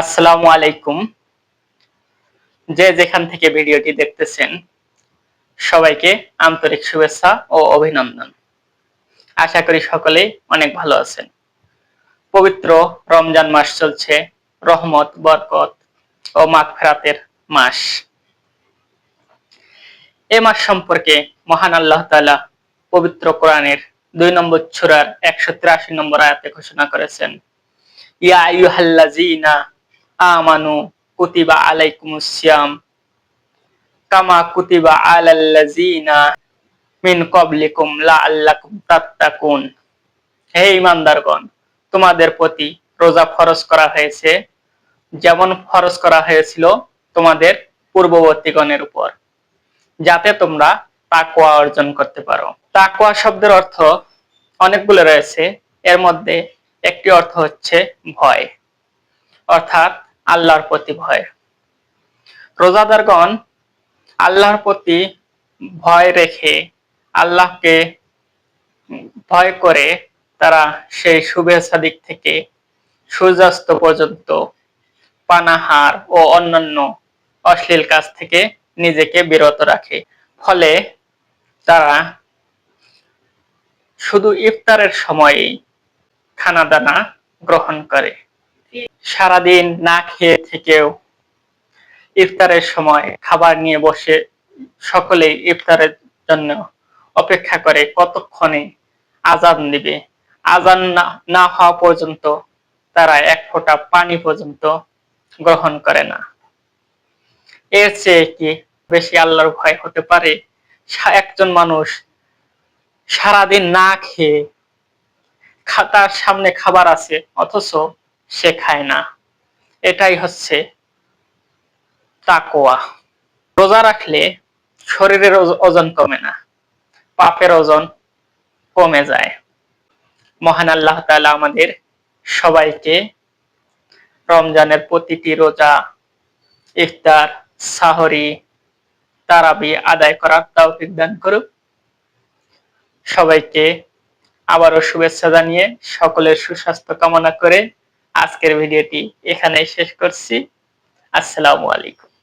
আসসালামু আলাইকুম। যে যেখান থেকে ভিডিওটি দেখতেছেন, সবাইকে আন্তরিক শুভেচ্ছা ও অভিনন্দন। আশা করি সকলেই অনেক ভালো আছেন। পবিত্র রমজান মাস চলছে, রহমত, বরকত ও মাগফিরাতের মাস। এ মাস সম্পর্কে মহান আল্লাহ তাআলা পবিত্র কোরআনের দুই নম্বর ছুরার একশো তিরাশি নম্বর আয়াতে ঘোষণা করেছেন, ইয়া আইয়ুহাল্লাযীনা আমানু কুতিবা আলাইকুমুস সিয়াম। কামা কুতিবা আলাল্লাযীনা মিন ক্বাবলিকুম লাআল্লাকুম তাত্তাকুন। হে ঈমানদারগণ, তোমাদের প্রতি রোজা ফরজ করা হয়েছে। যেমন ফরজ করা হয়েছিল তোমাদের পূর্ববর্তীগণের উপর। যাতে তোমরা তাকওয়া অর্জন করতে পারো। তাকওয়া শব্দের অর্থ অনেকগুলো রয়েছে। এর মধ্যে একটি অর্থ হচ্ছে ভয়। অর্থাৎ আল্লাহর প্রতি ভয়। রোজাদারগণ, আল্লাহর প্রতি ভয় রেখে আল্লাহকে ভয় করে তারা সেই শুভেচ্ছা দিক থেকে সূর্যাস্ত পর্যন্ত পানাহার ও অন্যান্য অশ্লীল কাজ থেকে নিজেকে বিরত রাখে। ফলে তারা শুধু ইফতারের সময়েই খানা দানা গ্রহণ করে। সারাদিন না খেয়ে থেকেও ইফতারের সময় খাবার নিয়ে বসে সকলেই ইফতারের জন্য অপেক্ষা করে কতক্ষণে আজান দিবে। আজান না হওয়া পর্যন্ত তারা এক ফোঁটা পানি পর্যন্ত গ্রহণ করে না। এর চেয়ে কি বেশি আল্লাহর ভয় হতে পারে? একজন মানুষ সারাদিন না খেয়ে তার সামনে খাবার আছে, অথচ সে খায় না। এটাই হচ্ছে তাকোয়া রোজা রাখলে শরীরের ওজন কমে না, পাপের ওজন কমে যায়। মহান আল্লাহ তাআলা আমাদের সবাইকে রমজানের প্রতিটি রোজা, ইফতার, সাহরি, তারাবি আদায় করার তৌফিক দান করুক। সবাইকে আবারও শুভেচ্ছা জানিয়ে সকলের সুস্বাস্থ্য কামনা করে আজকের ভিডিওটি এখানে শেষ করছি। আসসালামু আলাইকুম।